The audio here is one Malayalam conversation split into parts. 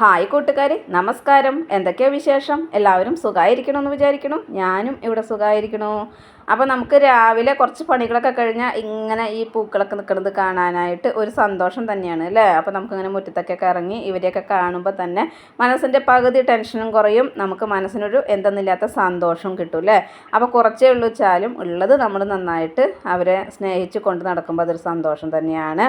ഹായ് കൂട്ടുകാരെ നമസ്കാരം. എന്തൊക്കെയാ വിശേഷം? എല്ലാവരും സുഖമായിരിക്കണമെന്ന് വിചാരിക്കണം. ഞാനും ഇവിടെ സുഖമായിരിക്കണു അപ്പോൾ നമുക്ക് രാവിലെ കുറച്ച് പണികളൊക്കെ കഴിഞ്ഞാൽ ഇങ്ങനെ ഈ പൂക്കളൊക്കെ നിൽക്കുന്നത് കാണാനായിട്ട് ഒരു സന്തോഷം തന്നെയാണ് അല്ലേ? അപ്പോൾ നമുക്കിങ്ങനെ മുറ്റത്തൊക്കെ ഇറങ്ങി ഇവരെയൊക്കെ കാണുമ്പോൾ തന്നെ മനസ്സിന്റെ പകുതി ടെൻഷനും കുറയും. നമുക്ക് മനസ്സിനൊരു എന്തെന്നില്ലാത്ത സന്തോഷവും കിട്ടും അല്ലേ? അപ്പോൾ കുറച്ചേ ഉള്ളൂ ചാലും ഉള്ളത് നമ്മൾ നന്നായിട്ട് അവരെ സ്നേഹിച്ച് കൊണ്ട് നടക്കുമ്പോൾ അതൊരു സന്തോഷം തന്നെയാണ്.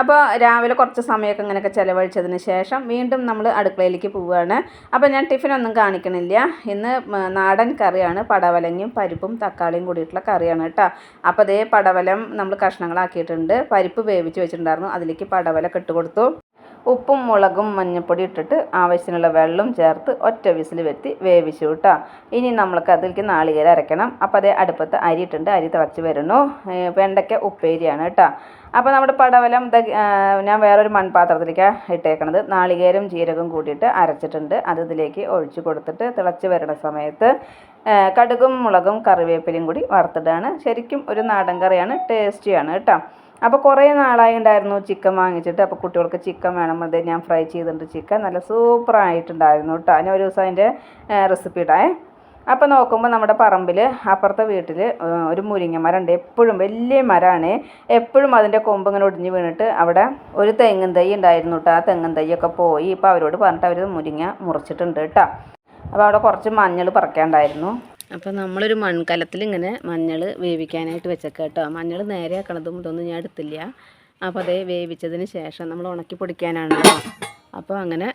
അപ്പോൾ രാവിലെ കുറച്ച് സമയമൊക്കെ ഇങ്ങനെയൊക്കെ ചിലവഴിച്ചതിന് ശേഷം വീണ്ടും നമ്മൾ അടുക്കളയിലേക്ക് പോവുകയാണ് അപ്പോൾ ഞാൻ ടിഫിനൊന്നും കാണിക്കണില്ല. ഇന്ന് നാടൻ കറിയാണ്. പടവലങ്ങയും പരിപ്പും തക്കാളിയും കൂടിയിട്ടുള്ള കറിയാണ് കേട്ടോ. അപ്പോൾ അതേ പടവലം നമ്മൾ കഷ്ണങ്ങളാക്കിയിട്ടുണ്ട്. പരിപ്പ് വേവിച്ച് വെച്ചിട്ടുണ്ടായിരുന്നു. അതിലേക്ക് പടവലൊക്കെ ഇട്ട് കൊടുത്തു. ഉപ്പും മുളകും മഞ്ഞൾപ്പൊടി ഇട്ടിട്ട് ആവശ്യത്തിനുള്ള വെള്ളം ചേർത്ത് ഒറ്റ വിസിൽ വെത്തി വേവിച്ചു കേട്ടോ ഇനി നമ്മൾക്ക് അതിലേക്ക് നാളികേരം അരക്കണം അപ്പോൾ അതേ അടുപ്പത്ത് അരി ഇട്ടുണ്ട് അരി തിളച്ച് വരുന്നു. വെണ്ടയ്ക്ക ഉപ്പേരിയാണ് കേട്ടോ അപ്പോൾ നമ്മുടെ പടവലം ഞാൻ വേറൊരു മൺപാത്രത്തിലേക്കാണ് ഇട്ടേക്കണത്. നാളികേരം ജീരകം കൂട്ടിയിട്ട് അരച്ചിട്ടുണ്ട്. അത് ഇതിലേക്ക് ഒഴിച്ചു കൊടുത്തിട്ട് തിളച്ച് വരുന്ന സമയത്ത് കടുകും മുളകും കറിവേപ്പിലയും കൂടി വറുത്തിട്ടാണ്. ശരിക്കും ഒരു നാടൻ കറിയാണ്. ടേസ്റ്റിയാണ് കേട്ടോ അപ്പോൾ കുറേ നാളായി ഉണ്ടായിരുന്നു ചിക്കൻ വാങ്ങിച്ചിട്ട്. അപ്പോൾ കുട്ടികൾക്ക് ചിക്കൻ വേണം. ഞാൻ ഫ്രൈ ചെയ്തിട്ടുണ്ട് ചിക്കൻ. നല്ല സൂപ്പറായിട്ടുണ്ടായിരുന്നു കേട്ടോ ഞാൻ ഒരു ദിവസം അതിന്റെ റെസിപ്പി ഇടാം അപ്പോൾ നോക്കുമ്പോൾ നമ്മുടെ പറമ്പിൽ അപ്പുറത്തെ വീട്ടിൽ ഒരു മുരിങ്ങ മരമുണ്ട് എപ്പോഴും വലിയ മരമാണ് എപ്പോഴും അതിന്റെ കൊമ്പ് ഇങ്ങനെ ഒടിഞ്ഞ് വീണിട്ട് അവിടെ ഒരു തെങ്ങും തൈ ഉണ്ടായിരുന്നു കേട്ടോ ആ തെങ്ങും തൈയൊക്കെ പോയി. ഇപ്പോൾ അവരോട് പറഞ്ഞിട്ട് അവർ മുരിങ്ങ മുറിച്ചിട്ടുണ്ട് കേട്ടോ അപ്പോൾ അവിടെ കുറച്ച് മഞ്ഞൾ പറിക്കാണ്ടായിരുന്നു അപ്പോൾ നമ്മളൊരു മൺകലത്തിൽ ഇങ്ങനെ മഞ്ഞൾ വേവിക്കാനായിട്ട് വെച്ചേക്കാം കേട്ടോ. മഞ്ഞൾ നേരെ ആക്കണതും ഇതൊന്നും ഞാൻ എടുത്തില്ല. അപ്പോൾ അതേ വേവിച്ചതിന് ശേഷം നമ്മൾ ഉണക്കി പൊടിക്കാനാണ് അപ്പോൾ അങ്ങനെ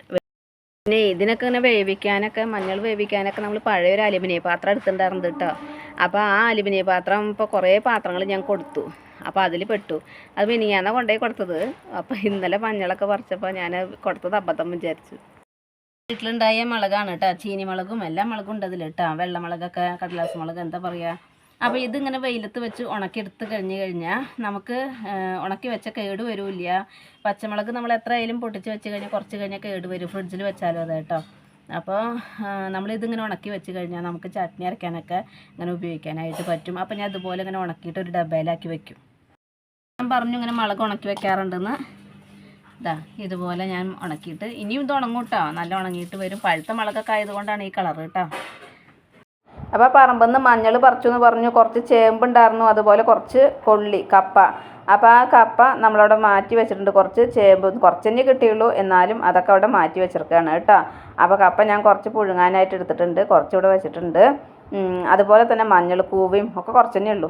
പിന്നെ ഇതിനൊക്കെ ഇങ്ങനെ വേവിക്കാനൊക്കെ മഞ്ഞൾ വേവിക്കാനൊക്കെ നമ്മൾ പഴയ ഒരു അലുമിനിയം പാത്രം എടുത്തിട്ടുണ്ടായിരുന്നു കേട്ടോ. അപ്പോൾ ആ അലുമിനിയ പാത്രം ഇപ്പോൾ കുറേ പാത്രങ്ങൾ ഞാൻ കൊടുത്തു. അപ്പോൾ അതിൽ പെട്ടു. അത് മിനിയാന്നാണ് കൊണ്ടുപോയി കൊടുത്തത്. അപ്പോൾ ഇന്നലെ മഞ്ഞളൊക്കെ പറിച്ചപ്പോൾ ഞാൻ കൊടുത്തത് അബദ്ധം വിചാരിച്ചു. വീട്ടിലുണ്ടായ മുളകാണ് കേട്ടോ ചീനി മുളകും എല്ലാ മുളകും ഉണ്ട് അതിൽ കേട്ടോ വെള്ളമുളകൊക്കെ കടലാസ് മുളക് എന്താ പറയുക അപ്പോൾ ഇതിങ്ങനെ വെയിലത്ത് വെച്ച് ഉണക്കിയെടുത്ത് കഴിഞ്ഞ് കഴിഞ്ഞാൽ നമുക്ക് ഉണക്കി വെച്ച കേട് വരില്ല. പച്ചമുളക് നമ്മൾ എത്ര ആയാലും പൊട്ടിച്ച് വെച്ച് കഴിഞ്ഞാൽ കുറച്ച് കഴിഞ്ഞാൽ കേട് വരും. ഫ്രിഡ്ജിൽ വെച്ചാലും അതെ കേട്ടോ അപ്പോൾ നമ്മളിതിങ്ങനെ ഉണക്കി വെച്ച് കഴിഞ്ഞാൽ നമുക്ക് ചട്നി അരയ്ക്കാനൊക്കെ ഇങ്ങനെ ഉപയോഗിക്കാനായിട്ട് പറ്റും. അപ്പോൾ ഞാൻ അതുപോലെ ഇങ്ങനെ ഉണക്കിയിട്ട് ഒരു ഡബയിലാക്കി വെക്കും. ഞാൻ പറഞ്ഞു ഇങ്ങനെ മുളക് ഉണക്കി വെക്കാറുണ്ടെന്ന്. ഇതാ ഇതുപോലെ ഞാൻ ഉണക്കിയിട്ട് ഇനിയും ഇത് ഉണങ്ങും കേട്ടോ നല്ല ഉണങ്ങിയിട്ട് വരും. പഴുത്ത മുളകൊക്കെ ആയതുകൊണ്ടാണ് ഈ കളർ കേട്ടോ. അപ്പോൾ പറമ്പിൽ നിന്ന് മഞ്ഞൾ പറിച്ചു എന്ന് പറഞ്ഞു. കുറച്ച് ചേമ്പുണ്ടായിരുന്നു. അതുപോലെ കുറച്ച് കൊള്ളി കപ്പ. അപ്പോൾ ആ കപ്പ നമ്മളവിടെ മാറ്റി വെച്ചിട്ടുണ്ട്. കുറച്ച് ചേമ്പ് കുറച്ച് തന്നെ കിട്ടിയുള്ളൂ. എന്നാലും അതൊക്കെ അവിടെ മാറ്റി വെച്ചിരിക്കുകയാണ് കേട്ടോ. അപ്പോൾ കപ്പ ഞാൻ കുറച്ച് പുഴുങ്ങാനായിട്ട് എടുത്തിട്ടുണ്ട്. കുറച്ചുകൂടെ വെച്ചിട്ടുണ്ട്. അതുപോലെ തന്നെ മഞ്ഞൾ കൂവയും ഒക്കെ കുറച്ച് തന്നെ ഉള്ളൂ.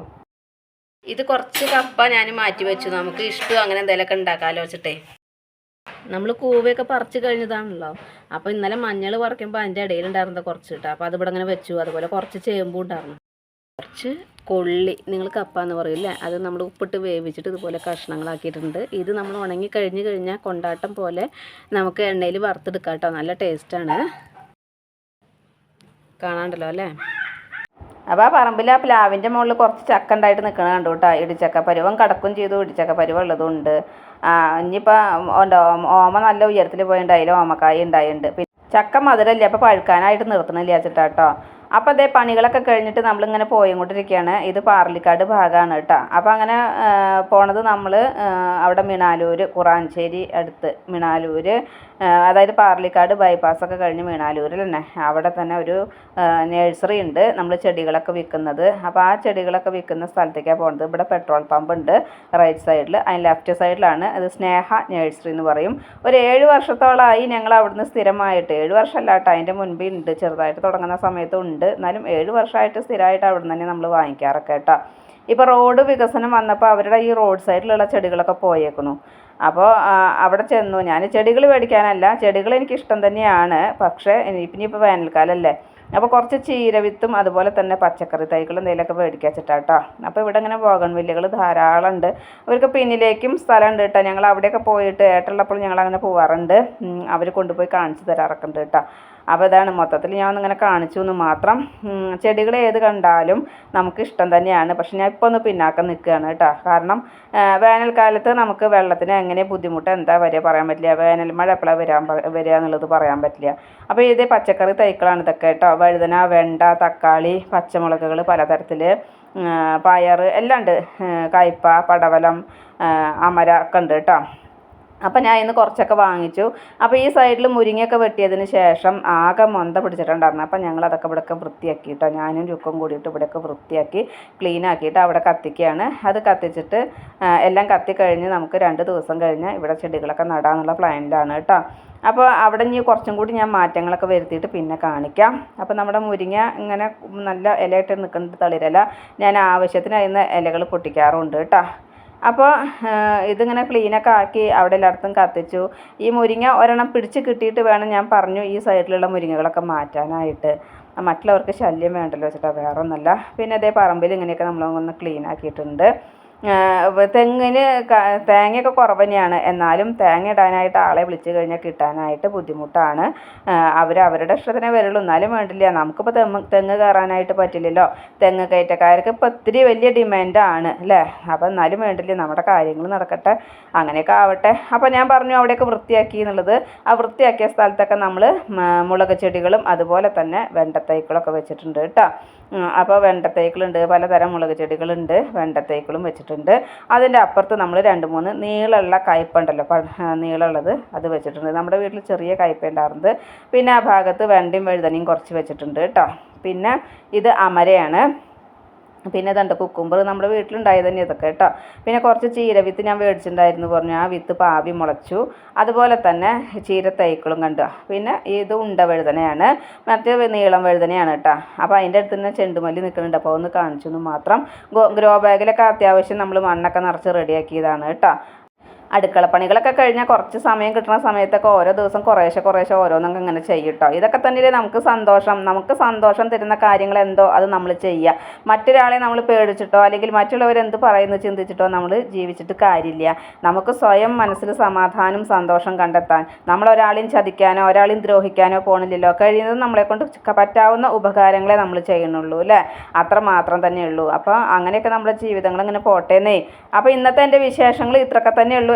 ഇത് കുറച്ച് കപ്പ ഞാൻ മാറ്റി വെച്ചു. നമുക്ക് ഇഷ്ടം അങ്ങനെ എന്തെങ്കിലുമൊക്കെ ഉണ്ടാക്കാമല്ലോ വെച്ചിട്ടേ. നമ്മൾ കൂവയൊക്കെ പറിച്ച് കഴിഞ്ഞതാണല്ലോ. അപ്പോൾ ഇന്നലെ മഞ്ഞൾ പറിക്കുമ്പോൾ അതിന്റെ ഇടയിലുണ്ടായിരുന്നത് കുറച്ച് കിട്ടുക അപ്പോൾ അതിവിടെ അങ്ങനെ വെച്ചു. അതുപോലെ കുറച്ച് ചേമ്പും ഉണ്ടായിരുന്നു. കുറച്ച് കൊള്ളി. നിങ്ങൾ കപ്പ എന്ന് പറയില്ലേ അത് നമ്മൾ ഉപ്പിട്ട് വേവിച്ചിട്ട് ഇതുപോലെ കഷ്ണങ്ങളാക്കിയിട്ടുണ്ട്. ഇത് നമ്മൾ ഉണങ്ങി കഴിഞ്ഞ് കഴിഞ്ഞാൽ കൊണ്ടാട്ടം പോലെ നമുക്ക് എണ്ണയിൽ വറുത്തെടുക്കാം കേട്ടോ നല്ല ടേസ്റ്റാണ് കാണാണ്ടല്ലോ അല്ലേ അപ്പോൾ ആ പറമ്പിൽ ആ പ്ലാവിന്റെ മുകളിൽ കുറച്ച് ചക്ക ഉണ്ടായിട്ട് നിൽക്കണ കണ്ടു കേട്ടോ ഇടിച്ചക്ക പരുവം കടക്കും ചെയ്തു. ഇടിച്ചക്ക പരുവം ഉള്ളതുണ്ട്. ആ ഇനിയിപ്പോൾ ഉണ്ടോ ഓമ നല്ല ഉയരത്തിൽ പോയിട്ടുണ്ട് അതിൽ ഓമക്കായ ഉണ്ടായിട്ടുണ്ട് പിന്നെ ചക്ക മധുരമല്ലേ അപ്പോൾ പഴുക്കാനായിട്ട് നിർത്തണില്ല വെച്ചിട്ടാ കേട്ടോ അപ്പോൾ അതേ പണികളൊക്കെ കഴിഞ്ഞിട്ട് നമ്മളിങ്ങനെ പോയിക്കൊണ്ടിരിക്കുകയാണ് ഇത് പാർലിക്കാട് ഭാഗമാണ് കേട്ടോ അപ്പോൾ അങ്ങനെ പോണത് നമ്മൾ അവിടെ മിണാലൂർ കുറാഞ്ചേരി അടുത്ത് മിണാലൂർ അതായത് പാർലിക്കാട് ബൈപ്പാസൊക്കെ കഴിഞ്ഞ് മീണാലൂരിൽ തന്നെ. അവിടെ തന്നെ ഒരു നേഴ്സറി ഉണ്ട് നമ്മൾ ചെടികളൊക്കെ വിൽക്കുന്നത്. അപ്പോൾ ആ ചെടികളൊക്കെ വിൽക്കുന്ന സ്ഥലത്തേക്കാണ് പോകുന്നത് ഇവിടെ പെട്രോൾ പമ്പ് ഉണ്ട് റൈറ്റ് സൈഡിൽ അതിന് ലെഫ്റ്റ് സൈഡിലാണ് അത് സ്നേഹ നേഴ്സറി എന്ന് പറയും. ഒരു ഏഴ് വർഷത്തോളമായി ഞങ്ങൾ അവിടുന്ന് സ്ഥിരമായിട്ട്. ഏഴ് വർഷമല്ല കേട്ടോ അതിന്റെ മുൻപേ ഉണ്ട്. ചെറുതായിട്ട് തുടങ്ങുന്ന സമയത്തും ഉണ്ട്. എന്നാലും ഏഴ് വർഷമായിട്ട് സ്ഥിരമായിട്ട് അവിടെ നിന്ന് തന്നെ നമ്മൾ വാങ്ങിക്കാറൊക്കെ കേട്ടോ. ഇപ്പോൾ റോഡ് വികസനം വന്നപ്പോൾ അവരുടെ ഈ റോഡ് സൈഡിലുള്ള ചെടികളൊക്കെ പോയേക്കുന്നു. അപ്പോൾ അവിടെ ചെന്നു. ഞാൻ ചെടികൾ മേടിക്കാനല്ല. ചെടികൾ എനിക്ക് ഇഷ്ടം തന്നെയാണ്. പക്ഷേ ഇനിയിപ്പോൾ വേനൽക്കാലമല്ലേ അപ്പോൾ കുറച്ച് ചീരവിത്തും അതുപോലെ തന്നെ പച്ചക്കറി തൈകളും എന്തെങ്കിലുമൊക്കെ മേടിക്കാൻ വെച്ചിട്ടാട്ടോ. അപ്പോൾ ഇവിടെ ഇങ്ങനെ ബോഗൺ വില്ലുകൾ ധാരാളം ഉണ്ട് അവർക്ക് പിന്നിലേക്കും സ്ഥലമുണ്ട് കേട്ടോ. ഞങ്ങൾ അവിടെയൊക്കെ പോയിട്ട് ഏട്ടുള്ളപ്പോൾ ഞങ്ങൾ അങ്ങനെ പോവാറുണ്ട്. അവർ കൊണ്ടുപോയി കാണിച്ചു തരാറൊക്കെ ഉണ്ട് കേട്ടോ. അപ്പോൾ ഇതാണ് മൊത്തത്തിൽ ഞാൻ ഒന്നിങ്ങനെ കാണിച്ചു എന്ന് മാത്രം. ചെടികൾ ഏത് കണ്ടാലും നമുക്ക് ഇഷ്ടം തന്നെയാണ്. പക്ഷെ ഞാൻ ഇപ്പോൾ ഒന്ന് പിന്നാക്കം നിൽക്കുകയാണ് കേട്ടോ. കാരണം വേനൽക്കാലത്ത് നമുക്ക് വെള്ളത്തിന് എങ്ങനെ ബുദ്ധിമുട്ട് എന്താ വരിക പറയാൻ പറ്റില്ല. വേനൽ മഴ എപ്പോഴാണ് വരാൻ വരിക എന്നുള്ളത് പറയാൻ പറ്റില്ല. അപ്പോൾ ഇത് പച്ചക്കറി തൈക്കളാണ് ഇതൊക്കെ കേട്ടോ. വഴുതന വെണ്ട തക്കാളി പച്ചമുളകുകൾ പലതരത്തിൽ പയർ എല്ലാം ഉണ്ട്. കയ്പ പടവലം അമര ഒക്കെ ഉണ്ട് കേട്ടോ. അപ്പം ഞാൻ ഇന്ന് കുറച്ചൊക്കെ വാങ്ങിച്ചു. അപ്പോൾ ഈ സൈഡിൽ മുരിങ്ങയൊക്കെ വെട്ടിയതിന് ശേഷം ആകെ മൊന്ത പിടിച്ചിട്ടുണ്ടായിരുന്നു. അപ്പം ഞങ്ങൾ അതൊക്കെ ഇവിടെയൊക്കെ വൃത്തിയാക്കി കേട്ടോ ഞാനും ചുക്കും കൂടിയിട്ട് ഇവിടെയൊക്കെ വൃത്തിയാക്കി ക്ലീൻ ആക്കിയിട്ട് അവിടെ കത്തിക്കുകയാണ്. അത് കത്തിച്ചിട്ട് എല്ലാം കത്തിക്കഴിഞ്ഞ് നമുക്ക് രണ്ട് ദിവസം കഴിഞ്ഞ് ഇവിടെ ചെടികളൊക്കെ നടാനുള്ള പ്ലാനിലാണ് കേട്ടോ അപ്പോൾ അവിടെ ഇനി കുറച്ചും കൂടി ഞാൻ മാറ്റങ്ങളൊക്കെ വരുത്തിയിട്ട് പിന്നെ കാണിക്കാം. അപ്പോൾ നമ്മുടെ മുരിങ്ങ ഇങ്ങനെ നല്ല ഇലയിട്ട് നിൽക്കുന്ന തളിരല ഞാൻ ആവശ്യത്തിന് അതിന് ഇലകൾ പൊട്ടിക്കാറുണ്ട് കേട്ടോ അപ്പോൾ ഇതിങ്ങനെ ക്ലീനൊക്കെ ആക്കി അവിടെ എല്ലായിടത്തും കത്തിച്ചു. ഈ മുരിങ്ങ ഒരെണ്ണം പിടിച്ച് കിട്ടിയിട്ട് വേണം ഞാൻ പറഞ്ഞു ഈ സൈഡിലുള്ള മുരിങ്ങകളൊക്കെ മാറ്റാനായിട്ട്. മറ്റുള്ളവർക്ക് ശല്യം വേണ്ടല്ലോ വെച്ചിട്ടാണ് വേറെ പിന്നെ അതേ പറമ്പിൽ ഇങ്ങനെയൊക്കെ നമ്മളൊന്ന് ക്ലീൻ ആക്കിയിട്ടുണ്ട് തെങ്ങിന് തേങ്ങയൊക്കെ കുറവ് തന്നെയാണ് എന്നാലും തേങ്ങ ഇടാനായിട്ട് ആളെ വിളിച്ചു കഴിഞ്ഞാൽ കിട്ടാനായിട്ട് ബുദ്ധിമുട്ടാണ്. അവർ അവരുടെ ഇഷ്ടത്തിനേ വരുള്ളൂ. എന്നാലും വേണ്ടില്ല. നമുക്കിപ്പോൾ തെങ്ങ് തെങ്ങ് കയറാനായിട്ട് പറ്റില്ലല്ലോ. തെങ്ങ് കയറ്റക്കാർക്ക് ഇപ്പോൾ ഒത്തിരി വലിയ ഡിമാൻഡാണ് അല്ലേ? അപ്പോൾ എന്നാലും വേണ്ടില്ല. നമ്മുടെ കാര്യങ്ങൾ നടക്കട്ടെ. അങ്ങനെയൊക്കെ ആവട്ടെ. അപ്പോൾ ഞാൻ പറഞ്ഞു അവിടെയൊക്കെ വൃത്തിയാക്കി എന്നുള്ളത്. ആ വൃത്തിയാക്കിയ സ്ഥലത്തൊക്കെ നമ്മൾ മുളക് ചെടികളും അതുപോലെ തന്നെ വെണ്ടത്തൈക്കളൊക്കെ വെച്ചിട്ടുണ്ട് കേട്ടോ. അപ്പോൾ വെണ്ടത്തൈക്കളുണ്ട്. പലതരം മുളക് ചെടികളുണ്ട്. വെണ്ടത്തൈക്കളും വെച്ചിട്ടുണ്ട്. അതിന്റെ അപ്പുറത്ത് നമ്മൾ രണ്ട് മൂന്ന് നീളമുള്ള ആ, നീളമുള്ളത് അത് വെച്ചിട്ടുണ്ട്. നമ്മുടെ വീട്ടിൽ ചെറിയ കയ്പ ഉണ്ടായിരുന്നത് പിന്നെ ആ ഭാഗത്ത് വെണ്ടയും വഴുതനയും കുറച്ച് വെച്ചിട്ടുണ്ട് കേട്ടോ. പിന്നെ ഇത് അമരയാണ്. പിന്നെ ഇതുണ്ട് കുക്കുമ്പർ നമ്മുടെ വീട്ടിലുണ്ടായത് തന്നെ ഇതൊക്കെ കേട്ടോ. പിന്നെ കുറച്ച് ചീര വിത്ത് ഞാൻ മേടിച്ചിട്ടുണ്ടായിരുന്നു പറഞ്ഞു. ആ വിത്ത് പാവി മുളച്ചു. അതുപോലെ തന്നെ ചീര തൈക്കളും കണ്ടു. പിന്നെ ഇത് ഉണ്ട വഴുതനയാണ്. മറ്റേ നീളം വഴുതനയാണ് കേട്ടോ. അപ്പോൾ അതിന്റെ അടുത്ത് തന്നെ ചെണ്ടുമല്ലി നിൽക്കുന്നുണ്ട്. അപ്പോൾ ഒന്ന് കാണിച്ചു മാത്രം. ഗ്രോ ബാഗിലൊക്കെ അത്യാവശ്യം നമ്മൾ മണ്ണൊക്കെ നിറച്ച് റെഡിയാക്കിയതാണ് കേട്ടോ. അടുക്കളപ്പണികളൊക്കെ കഴിഞ്ഞാൽ കുറച്ച് സമയം കിട്ടുന്ന സമയത്തൊക്കെ ഓരോ ദിവസം കുറേശ്ശെ കുറേശ്ശെ ഓരോന്നൊക്കെ ഇങ്ങനെ ചെയ്യട്ടോ. ഇതൊക്കെ തന്നെയല്ലേ നമുക്ക് സന്തോഷം. നമുക്ക് സന്തോഷം തരുന്ന കാര്യങ്ങൾ എന്തോ അത് നമ്മൾ ചെയ്യുക. മറ്റൊരാളെ നമ്മൾ പേടിച്ചിട്ടോ അല്ലെങ്കിൽ മറ്റുള്ളവരെന്ത് പറയുന്നു ചിന്തിച്ചിട്ടോ നമ്മൾ ജീവിച്ചിട്ട് കാര്യമില്ല. നമുക്ക് സ്വയം മനസ്സിൽ സമാധാനം സന്തോഷം കണ്ടെത്താൻ നമ്മൾ ഒരാളെയും ചതിക്കാനോ ഒരാളെയും ദ്രോഹിക്കാനോ പോണില്ലല്ലോ. കഴിയുന്നത് നമ്മളെ കൊണ്ട് പറ്റാവുന്ന ഉപകാരങ്ങളെ നമ്മൾ ചെയ്യണുള്ളൂ അല്ലേ? അത്ര മാത്രം തന്നെയുള്ളൂ. അപ്പോൾ അങ്ങനെയൊക്കെ നമ്മുടെ ജീവിതങ്ങൾ ഇങ്ങനെ പോട്ടേന്നേ അപ്പോൾ ഇന്നത്തെ എന്റെ വിശേഷങ്ങൾ ഇത്രയൊക്കെ തന്നെ ഉള്ളൂ